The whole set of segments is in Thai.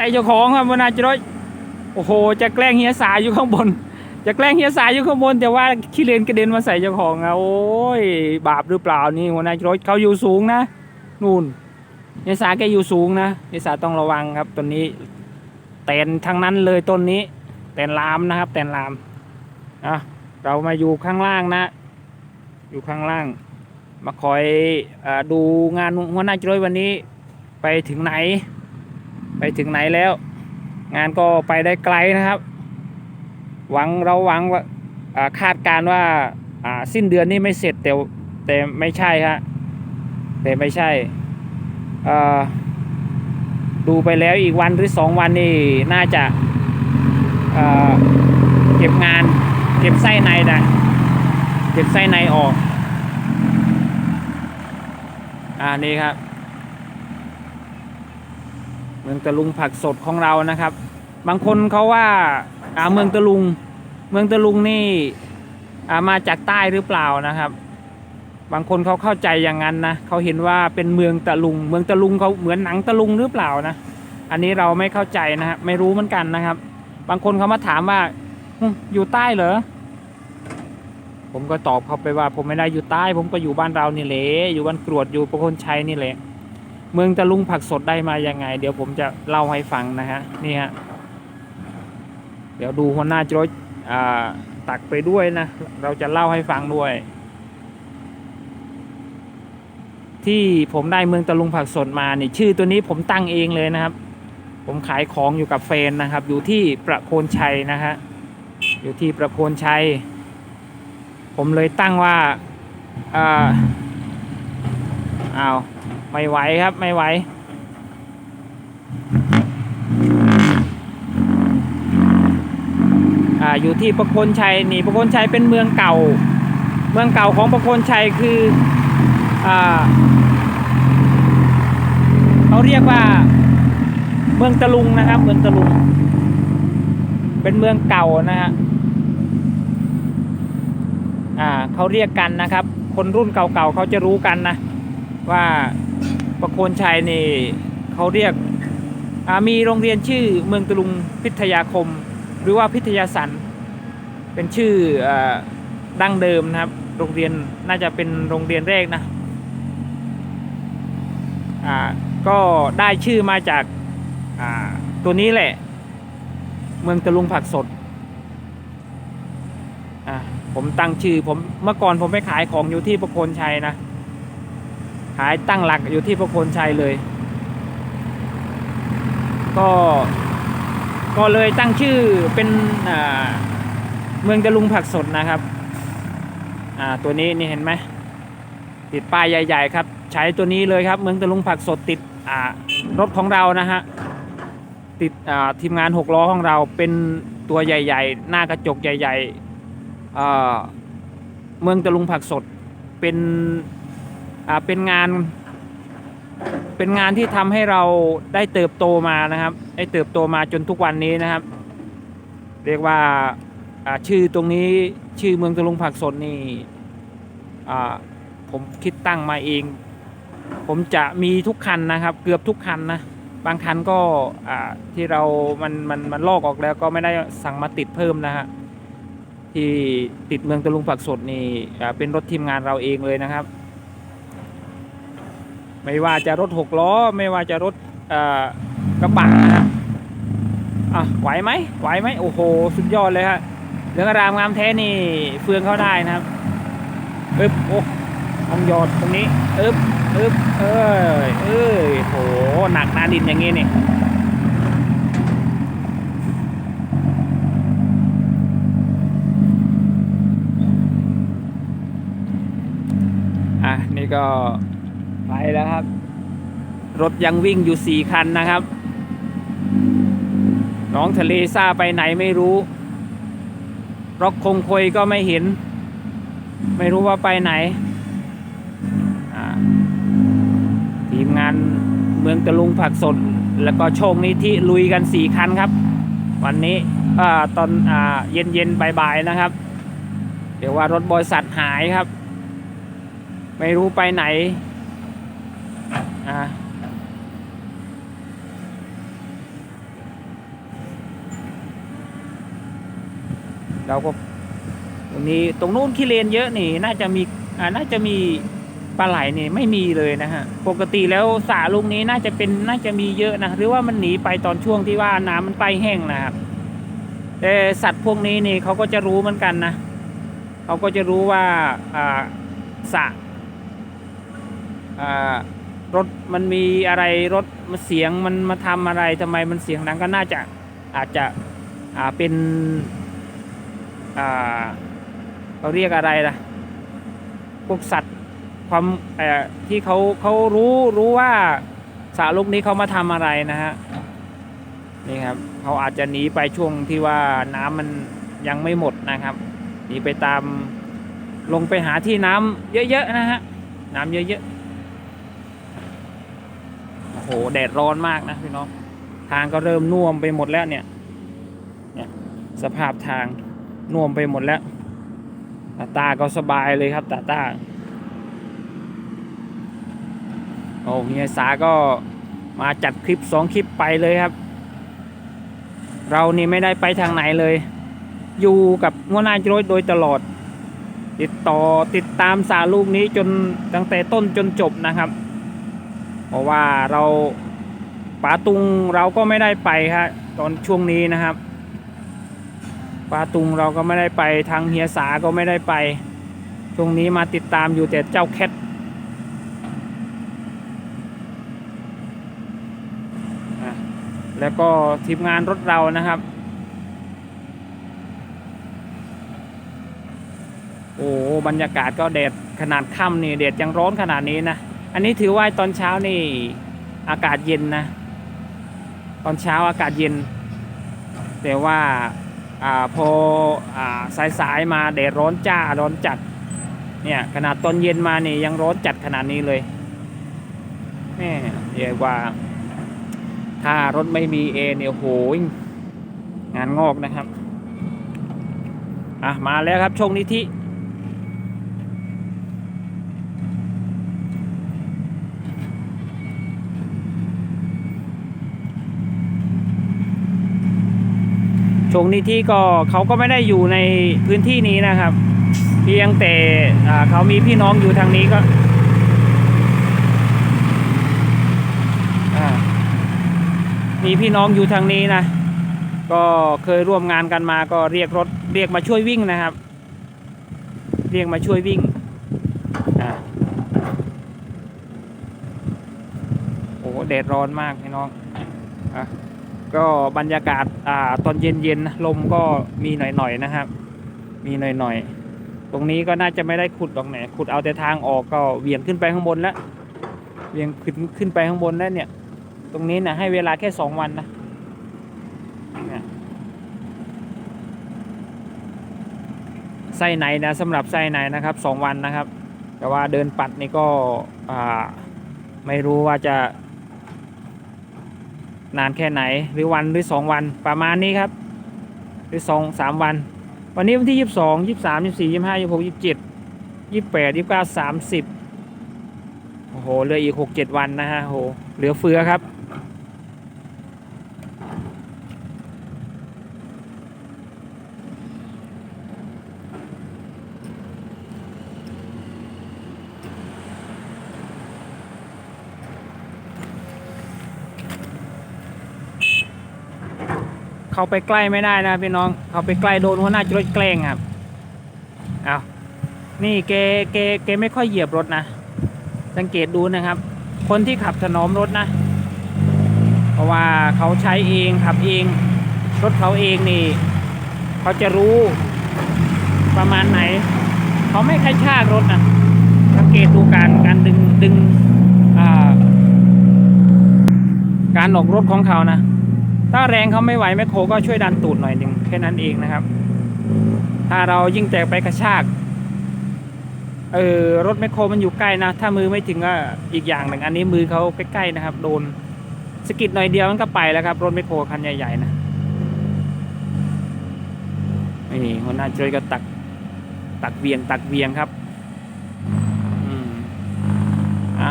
ใส่เจ้าของครับวนาจิรถโอ้โห จะแกล้งเฮียสายอยู่ข้างบน จะแกล้งเฮียสายอยู่ข้างบน แต่ว่าขี้เลนกระเด็นมาใส่เจ้าของอะโอ้ยบาปหรือเปล่านี่หัวหนายรถเขาอยู่สูงนะนู่นเฮียสาแกอยู่สูงนะเฮียสาต้องระวังครับต้นนี้แตนทั้งนั้นเลยต้นนี้ แตนลามนะครับ แตนลามอะเรามาอยู่ข้างล่างนะ อยู่ข้างล่าง มาคอยอดูงานหัวหน้าจิรวยวันนี้ ไปถึงไหน ไปถึงไหนแล้ว งานก็ไปได้ไกลนะครับ หวังเราหวังว่าคาดการว่าสิ้นเดือนนี้ไม่เสร็จแต่แต่ไม่ใช่ฮะแต่ไม่ใช่ดูไปแล้วอีกวันหรือสองวันนี่น่าจะเก็บงานเก็บไส้ในนะเก็บไส้ในออก อ่านี่ครับ มืองตะลุงผักสดของเรานะครับ บางคนเขาว่าอ่าเมืองตะลุง เมืองตะลุงนี่อ่ามาจากใต้หรือเปล่านะครับ บางคนเขาเข้าใจอย่างนั้นนะเขาเห็นว่าเป็นเมืองตะลุง เมืองตะลุงเขาเหมือนหนังตะลุงหรือเปล่านะ อันนี้เราไม่เข้าใจนะครับไม่รู้เหมือนกันนะครับ บางคนเขามาถามว่าอยู่ใต้เหรอผมก็ตอบเขาไปว่า ผมไม่ได้อยู่ใต้ ผมก็อยู่บ้านเรานี่แหละอยู่บ้านกรวดอยู่ประคนชัยนี่แหละ เมืองตะลุงผักสดได้มายังไง เดี๋ยวผมจะเล่าให้ฟังนะฮะนี่ฮะเดี๋ยวดูหัวหน้าโจอยตักไปด้วยนะ เราจะเล่าให้ฟังด้วย ที่ผมได้เมืองตะลุงผักสดมาเนี่ยชื่อตัวนี้ผมตั้งเองเลยนะครับ ผมขายของอยู่กับแฟนนะครับ อยู่ที่ประโคนชัยนะฮะอยู่ที่ประโคนชัย ผมเลยตั้งว่าอ่าอ้าว ไม่ไหวครับไม่ไหวอ่าอยู่ที่ประโคนชัยนี่ประโคนชัยเป็นเมืองเก่า เมืองเก่าของประโคนชัยคืออ่าเขาเรียกว่าเมืองตะลุงนะครับ เมืองตะลุง เป็นเมืองเก่านะฮะอ่าเขาเรียกกันนะครับ คนรุ่นเก่าๆเขาจะรู้กันนะว่า ประโคนชัยนี่เขาเรียกมีโรงเรียนชื่อเมืองตะลุงพิทยาคม หรือว่าพิทยาสันเป็นชื่ออดั้งเดิมนะครับ โรงเรียนน่าจะเป็นโรงเรียนแรกนะก็ได้ชื่อมาจากาตัวนี้แหละ เมืองตะลุงผักสดผมตั้งชื่อผมเมื่อก่อนผมไปขายของอยู่ที่ประโคนชัยนะ ขายตั้งหลักอยู่ที่ประโคนชัยเลย ก็ก็เลยตั้งชื่อเป็นอ่าเมืองตะลุงผักสดนะครับอ่าตัวนี้นี่เห็นไหมติดป้ายใหญ่ ๆ ครับ ใช้ตัวนี้เลยครับ เมืองตะลุงผักสดติดอ่ารถของเรานะฮะติดอ่าทีมงานหกล้อของเราเป็นตัวใหญ่ ๆ หน้ากระจกใหญ่ๆอ่าเมืองตะลุงผักสดเป็น เป็นงาน เป็นงานที่ทำให้เราได้เติบโตมานะครับ ได้เติบโตมาจนทุกวันนี้นะครับ เรียกว่าอ่าชื่อตรงนี้ชื่อเมืองตะลุงผักสดนี่อ่าผมคิดตั้งมาเอง ผมจะมีทุกคันนะครับ เกือบทุกคันนะบางคันก็อ่าที่เรา มัน มัน มันลอกออกแล้วก็ไม่ได้สั่งมาติดเพิ่มนะฮะ ที่ติดเมืองตะลุงผักสดนี่อ่าเป็นรถทีมงานเราเองเลยนะครับ ไม่ว่าจะรถหกล้อ ไม่ว่าจะรถกระบะนะอะไหวไหมไหวไหมโอ้โห สุดยอดเลยฮะเหลืองอรามงามแท้นี่เฟืองเข้าได้นะครับอึบโอ้ต้องยอดตรงนี้อึบอึบเอ้ยเอ้ยโหหนักหนาดินอย่างงี้นี่อะนี่ก็ ไปแล้วครับ รถยังวิ่งอยู่สี่คันนะครับ น้องทะเลซ่าไปไหนไม่รู้ร็อกคงคอยก็ไม่เห็น ไม่รู้ว่าไปไหนทีมงานเมืองตะลุงผักสด แล้วก็โชคนิธิลุยกันสี่คันครับ วันนี้อตอนอเย็นเย็นๆบ่ายๆนะครับ เดี๋ยวว่ารถบริษัทหายครับ ไม่รู้ไปไหน่าเราก็ตรงนี้ตรงนู้นขี้เลนเยอะนี่ น่าจะมีอ่าน่าจะมีปลาไหลนี่ไม่มีเลยนะฮะ ปกติแล้วสาลุงนี้น่าจะเป็นน่าจะมีเยอะนะ หรือว่ามันหนีไปตอนช่วงที่ว่าน้ำมันไปแห้งนะครับแต่สัตว์พวกนี้นี่เขาก็จะรู้เหมือนกันนะเขาก็จะรู้ว่าอ่าสะอ่า รถมันมีอะไรรถมันเสียงมันมาทำอะไรทำไมมันเสียงดังก็น่าจะอาจจะอ่าเป็นอ่าเขาเรียกอะไรล่ะพวกสัตว์ความเอ่อที่เขาเขารู้รู้ว่าสระลูกนี้เขามาทำอะไรนะฮะนี่ครับเขาอาจจะหนีไปช่วงที่ว่าน้ำมันยังไม่หมดนะครับหนีไปตามลงไปหาที่น้ำเยอะๆนะฮะน้ำเยอะๆ หแดดร้อนมากนะพี่น้องทางก็เริ่มน่วมไปหมดแล้วเนี่ยเนี่ยสภาพทางน่วมไปหมดแล้วตาตาก็สบายเลยครับตาตาโอ้เฮียสาก็มาจัดคลิปสองคลิปไปเลยครับ เรานี่ไม่ได้ไปทางไหนเลย อยู่กับหัวน้าโจรโดยตลอด ติดต่อติดตามสาลูกนี้จนตั้งแต่ต้นจนจบนะครับ เพราะว่าเราป๋าตุงเราก็ไม่ได้ไปครับตอนช่วงนี้นะครับป่าตุงเราก็ไม่ได้ไปทางเฮียสาก็ไม่ได้ไป ช่วงนี้มาติดตามอยู่แต่เจ้าแคทแล้วก็ทีมงานรถเรานะครับ โอ้บรรยากาศก็แดดขนาดค่ำนี่แดดยังร้อนขนาดนี้นะ อันนี้ถือว่าตอนเช้านี่อากาศเย็นนะ ตอนเช้าอากาศเย็น แต่ว่าอพออสายสายๆมาแดดร้อนจ้าร้อนจัด เนี่ยขนาดตอนเย็นมานี่ยังร้อนจัดขนาดนี้เลยแม่เรียกว่า ถ้ารถไม่มีเอเนี่ยโอ้โหงานงอกนะครับ อะมาแล้วครับชงนิธิ ชงนิธิก็เขาก็ไม่ได้อยู่ในพื้นที่นี้นะครับ เพียงแต่เขามีพี่น้องอยู่ทางนี้ก็มีพี่น้องอยู่ทางนี้นะ ก็เคยร่วมงานกันมาก็เรียกรถเรียกมาช่วยวิ่งนะครับ เรียกมาช่วยวิ่งอโอ้แดดร้อนมากพี่น้องอะ ก็บรรยากาศอ่าตอนเย็นๆนะลมก็มีหน่อยๆนะครับ มีหน่อยๆ ตรงนี้ก็น่าจะไม่ได้ขุดตรงไหนขุดเอาแต่ทางออกก็เวียงขึ้นไปข้างบนแล้วเวียงขึ้นขึ้นไปข้างบนแล้วเนี่ย ตรงนี้นะให้เวลาแค่สองวันนะไส้ไหนนะสำหรับไส้ไหนนะครับสองวันนะครับ แต่ว่าเดินปัดนี่ก็อ่าไม่รู้ว่าจะ นานแค่ไหนหรือวันหรือสองวันประมาณนี้ครับ หรือสองสามวัน วันนี้วันที่ยี่สิบสองยี่สามยี่สี่ยี่ห้ายี่หกยี่เจ็ดยี่แปดยี่เก้าสามสิบโอ้โหเหลืออีกหกเจ็ดวันนะฮะโหเหลือเฟือครับ เข้าไปใกล้ไม่ได้นะพี่น้องเข้าไปใกล้โดนหัวหน้าจรถแกล้งครับเอานี่เกเกเกไม่ค่อยเหยียบรถนะ สังเกตดูนะครับ คนที่ขับถนอมรถนะ เพราะว่าเขาใช้เองขับเอง รถเขาเองนี่ เขาจะรู้ประมาณไหน เขาไม่ค่อยชากรถนะสังเกตดูการการดึงดึงอ่าการออกรถของเขานะ ถ้าแรงเขาไม่ไหวแมคโครก็ช่วยดันตูดหน่อยหนึ่งแค่นั้นเองนะครับ ถ้าเรายิ่งแตกไปกระชากเออรถแมคโครมันอยู่ใกล้นะ ถ้ามือไม่ถึงก็อีกอย่างหนึ่งอันนี้มือเขาใกล้ๆนะครับ โดนสกิดหน่อยเดียวมันก็ไปแล้วครับ รถแมคโครคันใหญ่ๆนะนี่หัวหน้าเจยก็ตักตักเวียงตักเวียงครับ อืมอะ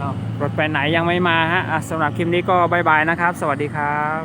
อ้าว รถไปไหนยังไม่มาฮะสำหรับคลิปนี้ก็บายบายนะครับ สวัสดีครับ